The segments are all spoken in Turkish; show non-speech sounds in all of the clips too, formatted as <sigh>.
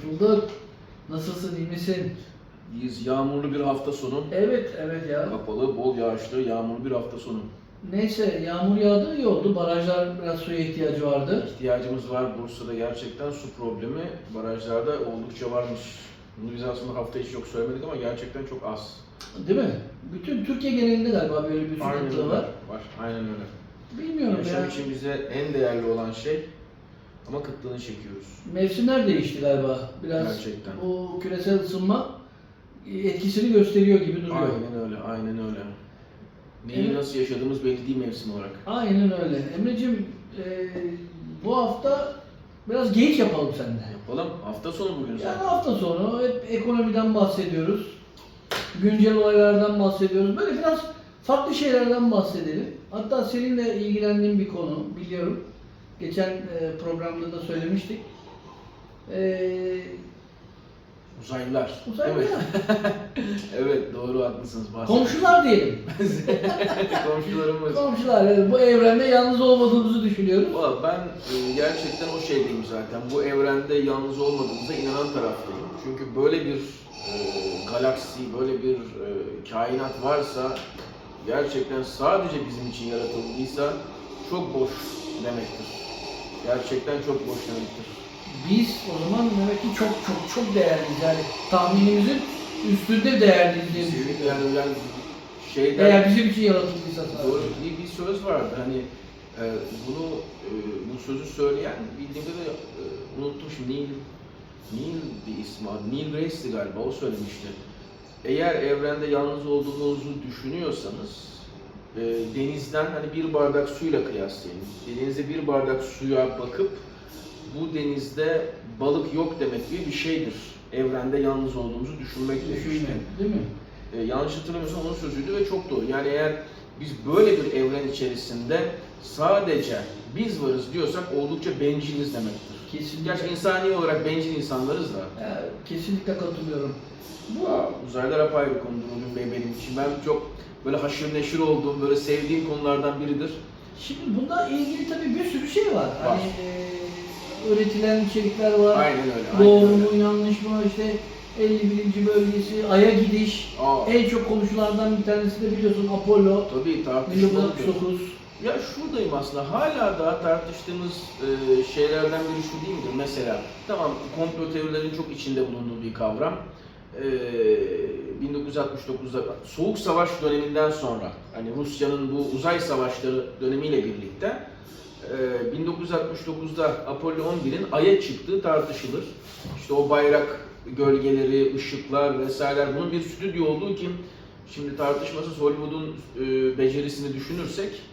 Hoş bulduk. Nasılsın, iyi misin? Biz yağmurlu bir hafta sonu. Evet, evet ya. Kapalı, bol yağışlı, yağmurlu bir hafta sonu. Neyse, yağmur yağdı, iyi oldu. Barajlar biraz suya ihtiyacı vardı. İhtiyacımız var Bursa'da gerçekten su problemi barajlarda oldukça varmış. Bunu biz aslında hafta içi çok söylemedik ama gerçekten çok az. Değil mi? Bütün Türkiye genelinde galiba böyle bir Aynen kıtlığı öyle. var. Var, aynen öyle. Bilmiyorum Yaşam ya. için bize en değerli olan şey ama kıtlığını çekiyoruz. Mevsimler değişti galiba. Biraz Gerçekten. bu küresel ısınma etkisini gösteriyor gibi duruyor. Aynen öyle, aynen öyle. Neyi Evet. nasıl yaşadığımız belli değil mevsim olarak. Aynen öyle. Emre'cim e, bu hafta biraz geyik yapalım seninle. Yapalım. Hafta sonu bugün Yani zaten. hafta sonu hep ekonomiden bahsediyoruz. Güncel olaylardan bahsediyoruz. Böyle biraz farklı şeylerden bahsedelim. Hatta seninle ilgilendiğim bir konu biliyorum. Geçen e, programda da söylemiştik. E, Uzaylılar. uzaylı Değil <laughs> mi? ya. Evet doğru haklısınız. Bahsettik. Komşular diyelim. <laughs> Komşularımız. Komşular. evet, bu evrende yalnız olmadığımızı düşünüyoruz. Valla ben e, gerçekten o şeydeyim zaten. Bu evrende yalnız olmadığımıza inanan taraftayım. Çünkü böyle bir e, galaksi, böyle bir e, kainat varsa gerçekten sadece bizim için yaratıldıysa çok boş demektir. Gerçekten çok boş demektir. Biz o zaman demek ki çok çok çok değerliyiz. Yani tahminimizin üstünde değerliyiz diye düşünüyorum. Yani, yani şeyden... Eğer bizim için yaratıldıysa sadece. Doğru bir, bir söz vardı hani e, bunu e, bu sözü söyleyen bildiğimde de e, unuttum şimdi Neil Neil bir ismi adı. Neil Grace'ti galiba o söylemişti. Eğer evrende yalnız olduğunuzu düşünüyorsanız e, denizden hani bir bardak suyla kıyaslayın. Denize bir bardak suya bakıp bu denizde balık yok demek gibi bir şeydir. Evrende yalnız olduğumuzu düşünmek demişti. Değil mi? E, yanlış hatırlamıyorsam onun sözüydü ve çok doğru. Yani eğer biz böyle bir evren içerisinde sadece biz varız diyorsak oldukça benciliz demektir. Kesinlikle. Gerçi insani olarak bencil insanlarız da. Ya, kesinlikle katılıyorum. Bu Aa, uzaylar apayrı bir konudur Ulun Bey benim için. Ben çok böyle haşır neşir olduğum, böyle sevdiğim konulardan biridir. şimdi bunda ilgili tabii bir sürü şey var. Hani e, üretilen içerikler var. Aynen öyle. aynen Doğru öyle. mu yanlış mı işte 51. bölgesi Ay'a gidiş. Aa, En çok konuşulardan bir tanesi de biliyorsun Apollo tabii tartışmalıdır. 1969. Ya şuradayım aslında hala daha tartıştığımız e, şeylerden biri şu değil midir? Mesela tamam komplo teorilerin çok içinde bulunduğu bir kavram. E, 1969'da Soğuk Savaş döneminden sonra hani Rusya'nın bu uzay savaşları dönemiyle birlikte e, 1969'da Apollo 11'in Ay'a çıktığı tartışılır. İşte o bayrak gölgeleri, ışıklar vesaireler bunun bir stüdyo olduğu kim şimdi tartışmasız Hollywood'un e, becerisini düşünürsek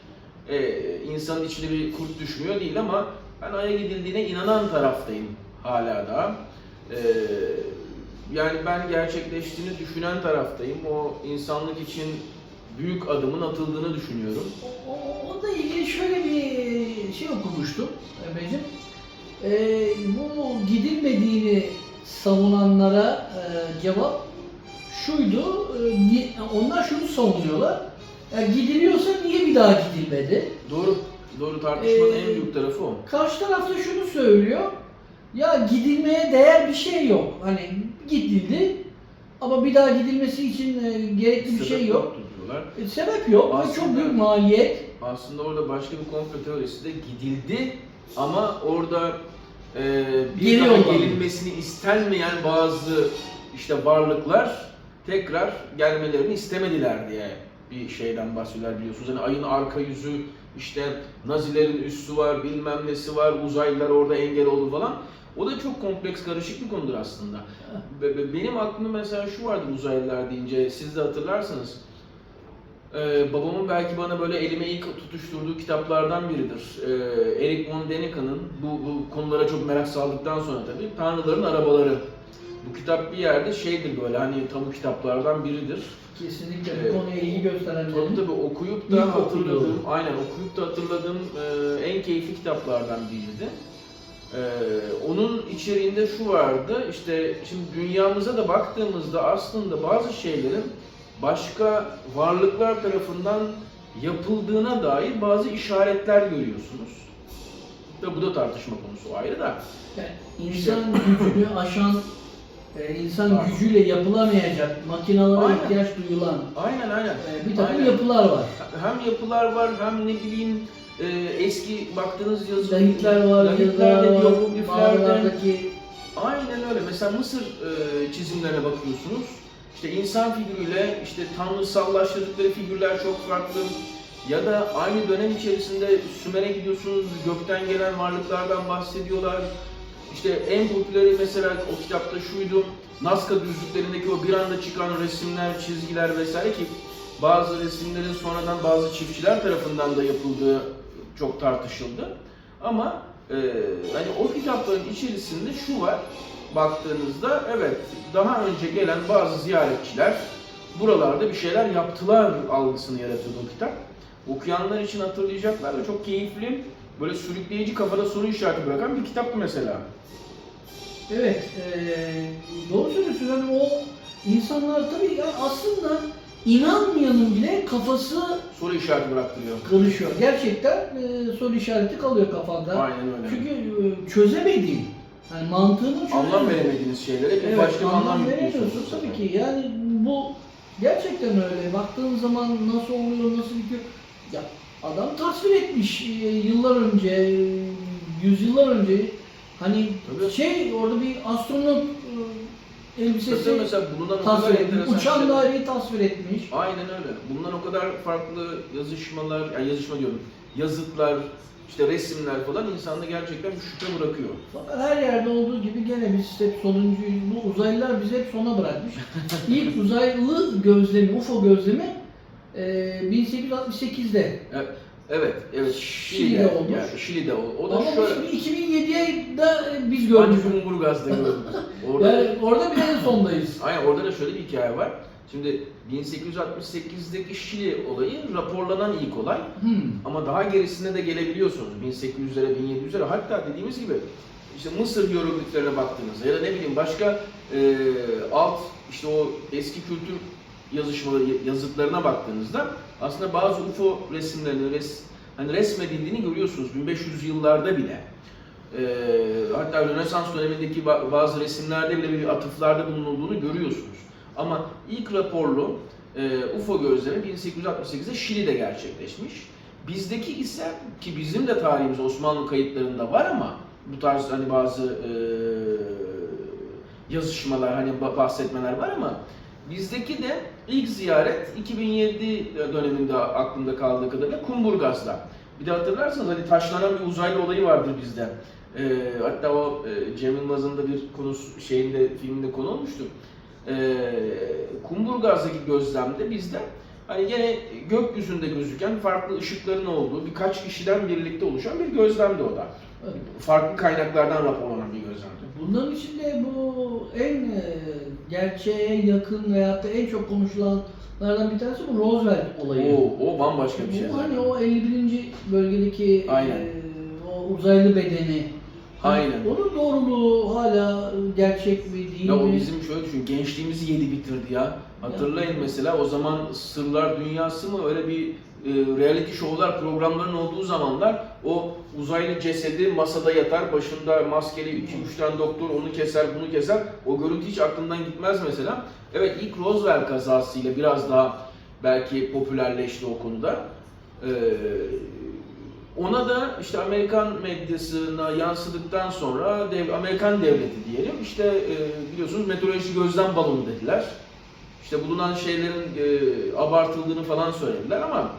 e, insanın içine bir kurt düşmüyor değil ama ben Ay'a gidildiğine inanan taraftayım hala da. E, yani ben gerçekleştiğini düşünen taraftayım. O insanlık için büyük adımın atıldığını düşünüyorum. O, o, o da ilgili şöyle bir şey okumuştum Emre'cim. Ee, bu gidilmediğini savunanlara e, cevap şuydu. e, onlar şunu savunuyorlar. Yani gidiliyorsa niye bir daha gidilmedi? Doğru. Doğru tartışmanın Ee, en büyük tarafı o. Karşı tarafta şunu söylüyor. Ya gidilmeye değer bir şey yok. Hani gidildi ama bir daha gidilmesi için e, gerekli bir şey Sebep yok. diyorlar. E, sebep yok ve çok Aslında- büyük maliyet. Aslında orada başka bir komplo teorisi de gidildi ama orada e, bir Geri daha yollandı. gelinmesini istenmeyen bazı işte varlıklar tekrar gelmelerini istemediler diye bir şeyden bahsediyorlar biliyorsunuz. Hani ayın arka yüzü işte Nazilerin üssü var, bilmem nesi var, uzaylılar orada engel oldu falan. O da çok kompleks, karışık bir konudur aslında. Be- be- Benim aklımda mesela şu vardı uzaylılar deyince, siz de hatırlarsınız. Ee, babamın belki bana böyle elime ilk tutuşturduğu kitaplardan biridir. Ee, Eric von Dänikken'ın bu, bu konulara çok merak saldıktan sonra tabii Tanrıların Arabaları. Bu kitap bir yerde şeydir böyle hani tabu kitaplardan biridir. Kesinlikle bu konuya ilgi gösterenlerin. Tabii tabii okuyup da hatırladığım, aynen okuyup da hatırladığım e, en keyifli kitaplardan biriydi. E, onun içeriğinde şu vardı, işte şimdi dünyamıza da baktığımızda aslında bazı şeylerin başka varlıklar tarafından yapıldığına dair bazı işaretler görüyorsunuz. Tabi bu da tartışma konusu ayrı da. Yani insan gücünü aşan, e, insan Aynen. gücüyle yapılamayacak, makinalara Aynen. ihtiyaç duyulan Aynen aynen. e, bir takım Aynen. yapılar var. Hem yapılar var hem ne bileyim e, eski baktığınız yazı Lahitler var, lahitlerde, var, mağaralardaki Aynen öyle. Mesela Mısır e, çizimlerine bakıyorsunuz. İşte insan figürüyle işte tanrısallaştırdıkları figürler çok farklı. Ya da aynı dönem içerisinde Sümer'e gidiyorsunuz, gökten gelen varlıklardan bahsediyorlar. İşte en popüleri mesela o kitapta şuydu, Nazca düzlüklerindeki o bir anda çıkan resimler, çizgiler vesaire ki bazı resimlerin sonradan bazı çiftçiler tarafından da yapıldığı çok tartışıldı. Ama e, hani o kitapların içerisinde şu var, baktığınızda evet daha önce gelen bazı ziyaretçiler buralarda bir şeyler yaptılar algısını yaratıyordu o kitap. Okuyanlar için hatırlayacaklar ve çok keyifli, böyle sürükleyici kafada soru işareti bırakan bir kitaptı mesela. Evet, eee doğru söylüyorsun. Yani o insanlar tabii yani aslında inanmayanın bile kafası Soru işareti bıraktırıyor. karışıyor. Gerçekten eee soru işareti kalıyor kafanda. Aynen öyle. Çünkü eee, çözemediğin, yani mantığını çözemediğin. anlam veremediğiniz şeylere bir Evet, başka bir anlam anlam yüklüyorsunuz. veremiyorsun tabii ki. Yani bu gerçekten öyle. Baktığın zaman nasıl oluyor, nasıl bitiyor. Ya adam tasvir etmiş eee, yıllar önce, eee, yüzyıllar önce. Hani Tabii. şey orada bir astronot Tabii elbisesi mesela bulunan o kadar tasvir etmiş. enteresan Uçan şeyler- daireyi tasvir etmiş. Aynen öyle. Bundan o kadar farklı yazışmalar, yani yazışma diyorum, yazıtlar, işte resimler falan insanda gerçekten bir şüphe bırakıyor. Fakat her yerde olduğu gibi gene biz hep sonuncuyuz. Bu uzaylılar bizi hep sona bırakmış. <laughs> İlk uzaylı gözlemi, UFO gözlemi eee 1868'de Evet, evet. Şili'de olmuş. Yani Şili'de o. O da Ama şöyle. şimdi 2007'ye de biz gördük. Gördük. Kumburgaz'da gördük. Orada, Yani orada bile en sondayız. aynen orada da şöyle bir hikaye var. Şimdi 1868'deki Şili olayı raporlanan ilk olay. Hmm. Ama daha gerisine de gelebiliyorsunuz. 1800'lere, 1700'lere hatta dediğimiz gibi işte Mısır hierogliflerine baktığınızda ya da ne bileyim başka e, alt işte o eski kültür yazışmaları, yazıtlarına baktığınızda aslında bazı UFO resimlerini res, hani resmedildiğini görüyorsunuz 1500 yıllarda bile. E, hatta Rönesans dönemindeki ba- bazı resimlerde bile bir atıflarda bulunulduğunu görüyorsunuz. Ama ilk raporlu e, UFO gözlemi 1868'de Şili'de gerçekleşmiş. Bizdeki ise ki bizim de tarihimiz Osmanlı kayıtlarında var ama bu tarz hani bazı e, yazışmalar hani ba- bahsetmeler var ama bizdeki de ilk ziyaret 2007 döneminde aklımda kaldığı kadarıyla Kumburgaz'da. Bir de hatırlarsanız hani taşlanan bir uzaylı olayı vardır bizde. E, hatta o e, Cem Yılmaz'ın da bir konusu şeyinde filminde konu olmuştu. E, Kumburgaz'daki gözlemde bizde hani gene gökyüzünde gözüken farklı ışıkların olduğu birkaç kişiden birlikte oluşan bir gözlemdi o da. Evet. Farklı kaynaklardan raporlanan bir gözlemdi. Bunların içinde bu en e, gerçeğe yakın veyahut da en çok konuşulanlardan bir tanesi bu Roosevelt olayı. O, o bambaşka bir şey. Bu hani o 51. bölgedeki Aynen. e, o uzaylı bedeni. Aynen. Onun doğruluğu hala gerçek mi değil Ya o mi? bizim şöyle düşün, gençliğimizi yedi bitirdi ya. Hatırlayın mesela o zaman Sırlar Dünyası mı öyle bir e, reality show'lar programların olduğu zamanlar o uzaylı cesedi masada yatar, başında maskeli 2-3 tane doktor onu keser, bunu keser. O görüntü hiç aklımdan gitmez mesela. Evet ilk Roswell kazasıyla biraz daha belki popülerleşti o konuda. Ee, ona da işte Amerikan medyasına yansıdıktan sonra dev, Amerikan devleti diyelim işte e, biliyorsunuz meteoroloji gözlem balonu dediler. İşte bulunan şeylerin e, abartıldığını falan söylediler ama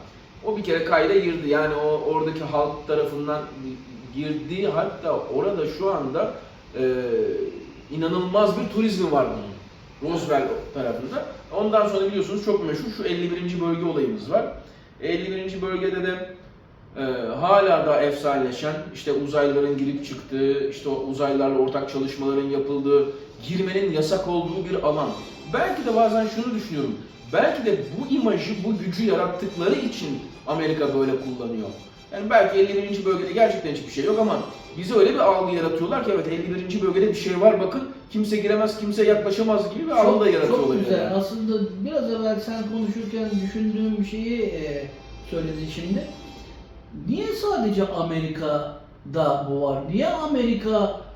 o bir kere kayda girdi. Yani o oradaki halk tarafından girdi. Hatta orada şu anda e, inanılmaz bir turizmi var bunun. Roosevelt tarafında. Ondan sonra biliyorsunuz çok meşhur şu 51. bölge olayımız var. 51. bölgede de ee, hala da efsaneleşen işte uzaylıların girip çıktığı, işte o uzaylılarla ortak çalışmaların yapıldığı, girmenin yasak olduğu bir alan. Belki de bazen şunu düşünüyorum. Belki de bu imajı, bu gücü yarattıkları için Amerika böyle kullanıyor. Yani belki 51. bölgede gerçekten hiçbir şey yok ama bize öyle bir algı yaratıyorlar ki evet 51. bölgede bir şey var bakın kimse giremez, kimse yaklaşamaz gibi bir algı da yaratıyor çok güzel. yani. Aslında biraz evvel sen konuşurken düşündüğüm bir şeyi e, söyledin şimdi. Niye sadece Amerika da bu var? Niye Amerika'da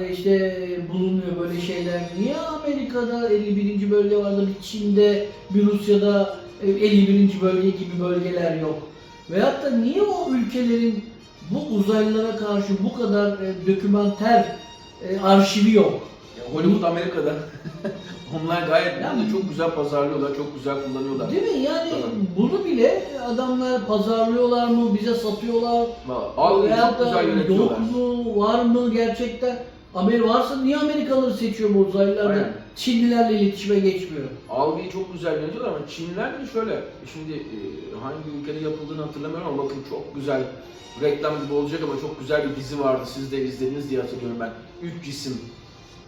e, işte bulunuyor böyle şeyler? Niye Amerika'da 51. bölge vardı, bir Çin'de, bir Rusya'da e, 51. bölge gibi bölgeler yok? Veyahut da niye o ülkelerin bu uzaylılara karşı bu kadar e, dokümenter e, arşivi yok? Ya Hollywood Amerika'da. <laughs> Onlar gayet Yani- bunu çok güzel pazarlıyorlar, çok güzel kullanıyorlar. Değil mi? Yani Tabii. bunu bile adamlar pazarlıyorlar mı, bize satıyorlar. Algıyı Veyahut çok güzel yönetiyorlar. Yok mu, var mı gerçekten? Amerika varsa niye Amerikalıları seçiyor bu uzaylılar da Aynen. Çinlilerle iletişime geçmiyor? Algıyı çok güzel yönetiyorlar ama Çinler de şöyle, şimdi e, hangi ülkede yapıldığını hatırlamıyorum ama bakın çok güzel, reklam gibi olacak ama çok güzel bir dizi vardı, siz de izlediniz diye hatırlıyorum ben. Üç cisim.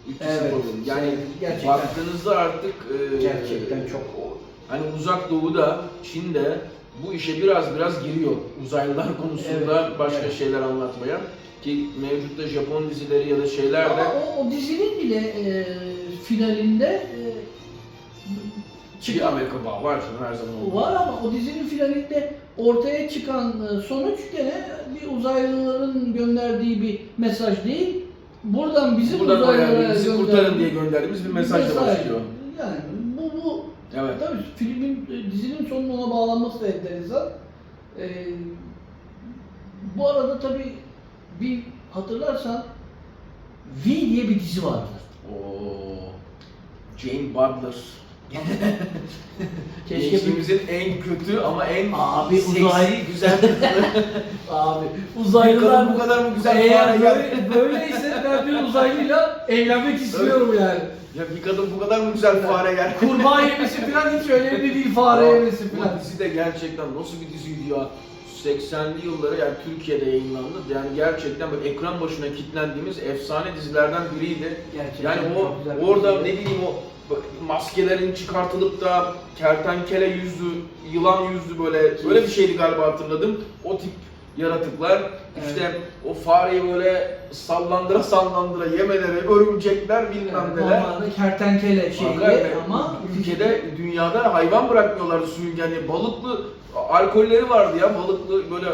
Üç cisim Evet. programı. Yani Gerçekten. baktığınızda artık e, Gerçekten çok. Hani uzak doğuda, Çin'de bu işe biraz biraz giriyor. Uzaylılar konusunda Evet, başka evet. şeyler anlatmaya. Ki mevcutta Japon dizileri ya da şeyler de o, o dizinin bile e, finalinde e, bir Amerika bağı var canım her zaman olduğu var ama o dizinin finalinde ortaya çıkan e, sonuç gene bir uzaylıların gönderdiği bir mesaj değil. Buradan bizim Buradan uzaylılara yani bizi kurtarın diye gönderdiğimiz bir mesajla başlıyor. Yani bu bu Evet. tabii filmin e, dizinin sonunun ona bağlanması da enteresan. E, bu arada tabii bir hatırlarsan V diye bir dizi vardı. Oo. Jane Butler. <laughs> Keşke Gençliğimizin en kötü ama en Abi, seksi, uzay- güzel <laughs> kızı. abi uzaylılar bu kadar mı güzel eğer böyle, böyleyse ben bir uzaylıyla evlenmek istiyorum yani. Ya bir kadın bu kadar mı güzel fare geldi? Kurbağa yemesi falan hiç önemli <laughs> değil fare yemesi falan. Bu dizi de gerçekten nasıl bir diziydi ya? 80'li yıllara yani Türkiye'de yayınlandı. Yani gerçekten böyle ekran başına kilitlendiğimiz efsane dizilerden biriydi. Gerçekten Yani o orada ne bileyim o maskelerin çıkartılıp da kertenkele yüzlü, yılan yüzlü böyle böyle bir şeydi galiba hatırladım. O tip yaratıklar işte o fareyi böyle sallandıra sallandıra yemeleri, örümcekler bilmem Yani neler. Normalde kertenkele şeyi Hakikaten ama ülkede, dünyada hayvan bırakmıyorlardı suyun yani balıklı alkolleri vardı ya balıklı böyle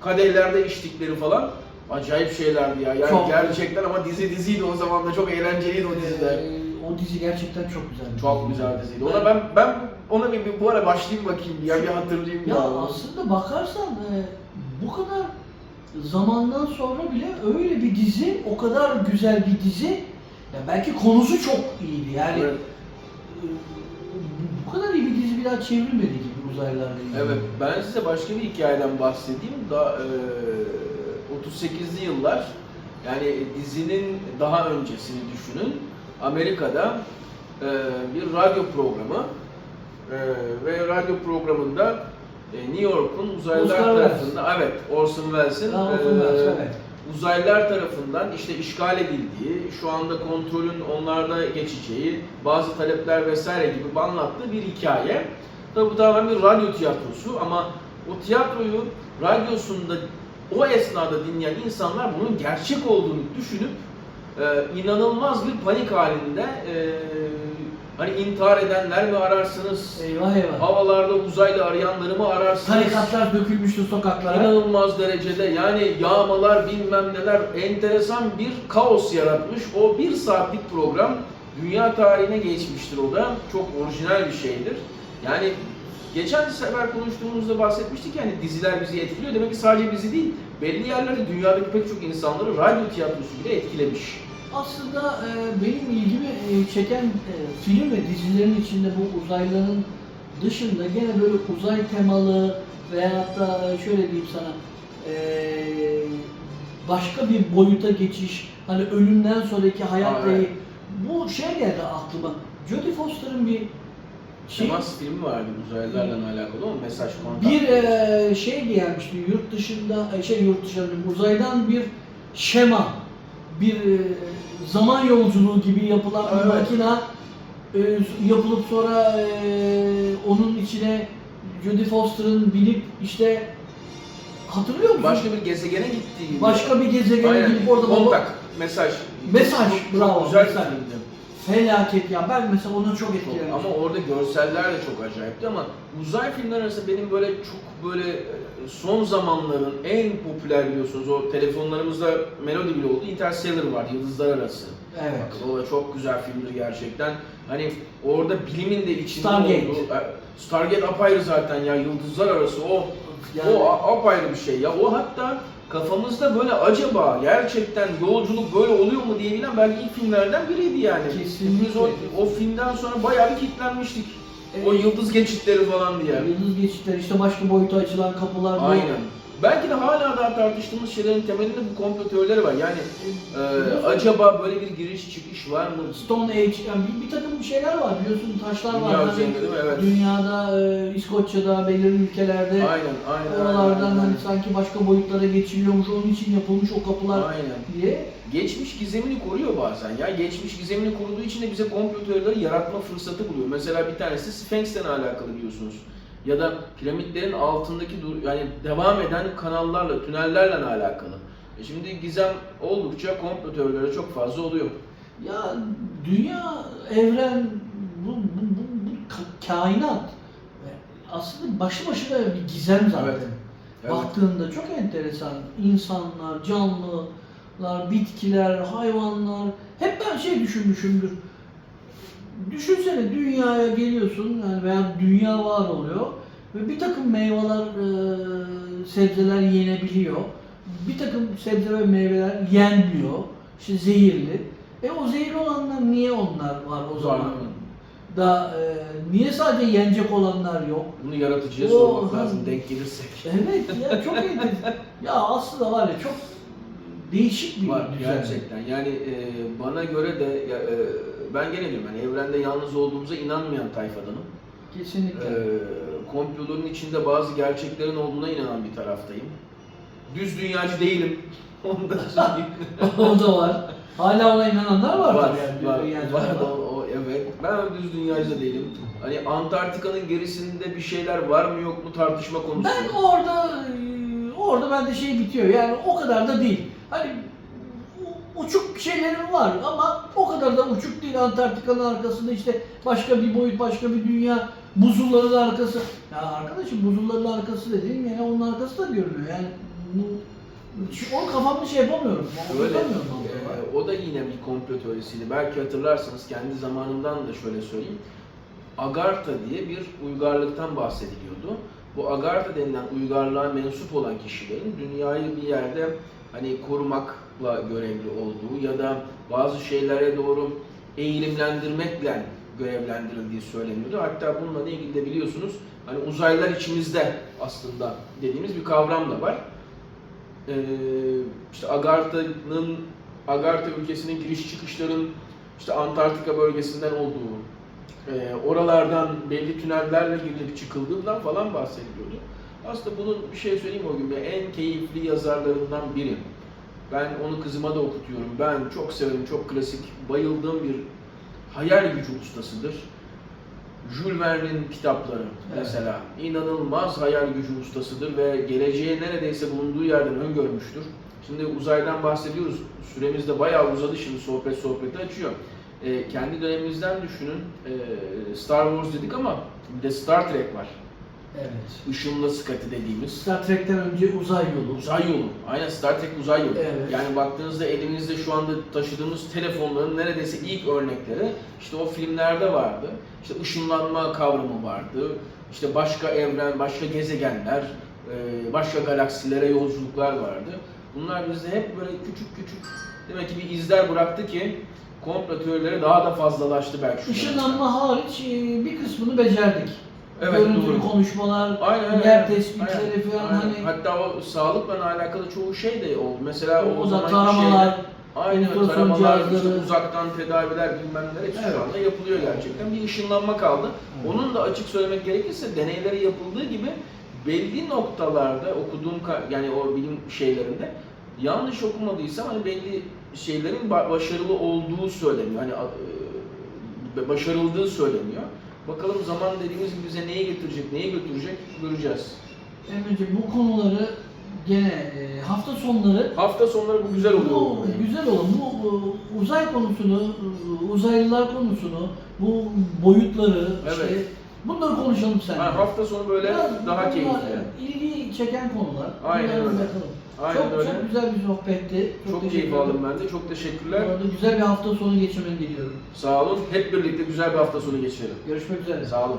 kadehlerde içtikleri falan. Acayip şeylerdi ya. Yani Çok. gerçekten ama dizi diziydi o zaman da çok eğlenceliydi o diziler. Ee, o dizi gerçekten çok güzel. Çok güzel diziydi. Ona ben ben ona bir, bir bu ara başlayayım bakayım ya bir hatırlayayım Ya ya. aslında bakarsan e, bu kadar zamandan sonra bile öyle bir dizi, o kadar güzel bir dizi. Ya belki konusu çok iyiydi. Yani Evet. e, bu kadar iyi bir dizi bir daha çevrilmedi gibi uzaylılarla ilgili. Evet, ben size başka bir hikayeden bahsedeyim. Da e, 38'li yıllar, yani dizinin daha öncesini düşünün. Amerika'da e, bir radyo programı e, ve radyo programında New York'un uzaylılar Oscar tarafından, evet Orson Welles'in e, evet. uzaylılar tarafından işte işgal edildiği, şu anda kontrolün onlarda geçeceği, bazı talepler vesaire gibi anlattığı bir hikaye. Tabi bu tamamen bir radyo tiyatrosu ama o tiyatroyu radyosunda o esnada dinleyen insanlar bunun gerçek olduğunu düşünüp e, inanılmaz bir panik halinde e, hani intihar edenler mi ararsınız, Eyvah eyvah. havalarda uzaylı arayanları mı ararsınız? Tarikatlar dökülmüştü sokaklara. İnanılmaz derecede yani yağmalar bilmem neler enteresan bir kaos yaratmış. O bir saatlik program dünya tarihine geçmiştir o da. Çok orijinal bir şeydir. Yani geçen sefer konuştuğumuzda bahsetmiştik yani diziler bizi etkiliyor. Demek ki sadece bizi değil, belli yerlerde dünyadaki pek çok insanları radyo tiyatrosu bile etkilemiş. Aslında e, benim ilgimi e, çeken e, film ve dizilerin içinde bu uzaylıların dışında gene böyle uzay temalı veyahut da şöyle diyeyim sana e, başka bir boyuta geçiş hani ölümden sonraki hayat Evet. değil. Bu şey geldi aklıma. Jodie Foster'ın bir şey Temas filmi vardı uzaylılarla alakalı ama mesaj kontak. bir e, şey gelmişti yurt dışında e, şey yurt dışında uzaydan bir şema bir e, zaman yolculuğu gibi yapılan bir Evet. makina e, yapılıp sonra e, onun içine Jodie Foster'ın binip işte hatırlıyor musun? Başka bir gezegene gittiği. Başka bir gezegene Aynen. gidip orada baba- kontak, mesaj. Mesaj, Çok- çok bravo, güzel mesaj. bir filmdi. felaket ya. Ben mesela ona çok Çok- etkilendim. ama orada görseller de çok acayipti ama uzay filmler arasında benim böyle çok böyle e, son zamanların en popüler biliyorsunuz o telefonlarımızda melodi bile oldu. Interstellar var, Yıldızlar Arası. Evet. Bakın o da çok güzel filmdir gerçekten. Hani orada bilimin de içinde Stargate. olduğu... e, Stargate apayrı zaten ya, Yıldızlar Arası o Yani- o apayrı bir şey ya. O hatta kafamızda böyle acaba gerçekten yolculuk böyle oluyor mu diyebilen belki ilk filmlerden biriydi yani. Kesinlikle. Biz o, o filmden sonra bayağı bir kilitlenmiştik. O yıldız geçitleri falan diye. Yıldız geçitleri, işte başka boyuta açılan kapılar. Aynen. Belki de hala daha tartıştığımız şeylerin temelinde bu komplo teorileri var. Yani e, acaba böyle bir giriş çıkış var mı? Stone Age, yani bir, bir takım şeyler var biliyorsun taşlar var. Dünya Hani üzerinde değil mi? Evet. Dünyada, e, İskoçya'da, belirli ülkelerde Aynen, aynen. oralardan aynen, hani sanki başka boyutlara geçiliyormuş, onun için yapılmış o kapılar Aynen. diye. Geçmiş gizemini koruyor bazen ya. Geçmiş gizemini koruduğu için de bize komplo teorileri yaratma fırsatı buluyor. Mesela bir tanesi Sphinx'ten alakalı biliyorsunuz. Ya da piramitlerin altındaki dur yani devam eden kanallarla, tünellerle alakalı. E şimdi gizem oldukça komplo teorileri çok fazla oluyor. Ya dünya, evren, bu, bu, bu, bu ka- kainat e, aslında başlı başına bir gizem zaten. Evet. Evet. Baktığında çok enteresan. İnsanlar, canlılar, bitkiler, hayvanlar. Hep ben şey düşünmüşümdür. Düşünsene dünyaya geliyorsun yani veya dünya var oluyor ve bir takım meyveler, e, sebzeler yenebiliyor. Bir takım sebze ve meyveler yenmiyor. İşte zehirli. E o zehirli olanlar niye onlar var o zaman? Var. Da e, niye sadece yenecek olanlar yok? Bunu yaratıcıya O- sormak lazım denk gelirsek. <laughs> Evet ya çok enteresan. ya aslında var ya çok değişik bir Var düzen. gerçekten. Yani e, bana göre de ya, e, ben gene diyorum yani evrende yalnız olduğumuza inanmayan tayfadanım. Kesinlikle. E, komploların içinde bazı gerçeklerin olduğuna inanan bir taraftayım. Düz dünyacı değilim. <laughs> Onu da söyleyeyim. <laughs> o da var. Hala ona inananlar var, var, yani. var, dünyada. var, o, o, evet. Ben düz dünyacı da değilim. Hani Antarktika'nın gerisinde bir şeyler var mı yok mu tartışma konusu. Ben orada e, orada bende şey bitiyor. Yani o kadar da değil. Hani uçuk şeylerim var ama o kadar da uçuk değil. Antarktika'nın arkasında işte başka bir boyut, başka bir dünya, buzulların arkası. Ya arkadaşım buzulların arkası dediğim yani onun arkası da görünüyor. Yani bu onu kafamda şey yapamıyorum. Öyle. Ee, o da yine bir komplo teorisiydi. Belki hatırlarsanız kendi zamanımdan da şöyle söyleyeyim. Agartha diye bir uygarlıktan bahsediliyordu. Bu Agartha denilen uygarlığa mensup olan kişilerin dünyayı bir yerde hani korumakla görevli olduğu ya da bazı şeylere doğru eğilimlendirmekle görevlendirildiği söyleniyordu. Hatta bununla ilgili de biliyorsunuz hani uzaylılar içimizde aslında dediğimiz bir kavram da var. Ee, işte Agartha'nın Agartha ülkesinin giriş çıkışların işte Antarktika bölgesinden olduğu, e, oralardan belli tünellerle girilip çıkıldığından falan bahsediliyordu. Aslında bunun bir şey söyleyeyim o gün en keyifli yazarlarından biri. Ben onu kızıma da okutuyorum. Ben çok severim, çok klasik, bayıldığım bir hayal gücü ustasıdır. Jules Verne'in kitapları Evet. mesela inanılmaz hayal gücü ustasıdır ve geleceğe neredeyse bulunduğu yerden öngörmüştür. Şimdi uzaydan bahsediyoruz. Süremiz de bayağı uzadı şimdi sohbet sohbeti açıyor. Ee, kendi dönemimizden düşünün. Ee, Star Wars dedik ama bir de Star Trek var. Evet. Işınlı sıkatı dediğimiz. Star Trek'ten önce uzay yolu. Uzay yolu. Aynen Star Trek uzay yolu. Evet. Yani baktığınızda elimizde şu anda taşıdığımız telefonların neredeyse ilk örnekleri işte o filmlerde vardı. İşte ışınlanma kavramı vardı. İşte başka evren, başka gezegenler, e, başka galaksilere yolculuklar vardı. Bunlar bizde hep böyle küçük küçük demek ki bir izler bıraktı ki komplo teorileri daha da fazlalaştı belki. Işınlanma hariç e, bir kısmını becerdik. Evet, Görüntülü doğru. konuşmalar, Aynen, yer aynen. tespitleri Aynen, falan aynen. hani Hatta o sağlıkla alakalı çoğu şey de oldu. Mesela o, o da zamanki taramalar, Aynen ultrason taramalar, işte uzaktan tedaviler bilmem neler hepsi Evet. şu anda yapılıyor gerçekten. Bir ışınlanma kaldı. Evet. Onun da açık söylemek gerekirse deneyleri yapıldığı gibi belli noktalarda okuduğum yani o bilim şeylerinde yanlış okumadıysam hani belli şeylerin ba- başarılı olduğu söyleniyor. Hani e, başarıldığı söyleniyor. Bakalım zaman dediğimiz gibi bize neyi getirecek, neyi götürecek göreceğiz. Emre'ciğim bu konuları gene e, hafta sonları Hafta sonları bu güzel oluyor. bu güzel olan bu bu uzay konusunu, e, uzaylılar konusunu, bu boyutları işte Evet. bunları konuşalım seninle. Ha, hafta sonu böyle Biraz daha bunlar keyifli. ilgi çeken konular. Aynen öyle. bakalım. Aynen çok, öyle. çok güzel bir sohbetti. Çok teşekkür keyif aldım ben de. Çok teşekkürler. arada güzel bir hafta sonu geçirmeni diliyorum. Sağ olun. Hep birlikte güzel bir hafta sonu geçirelim. Görüşmek üzere. Sağ olun.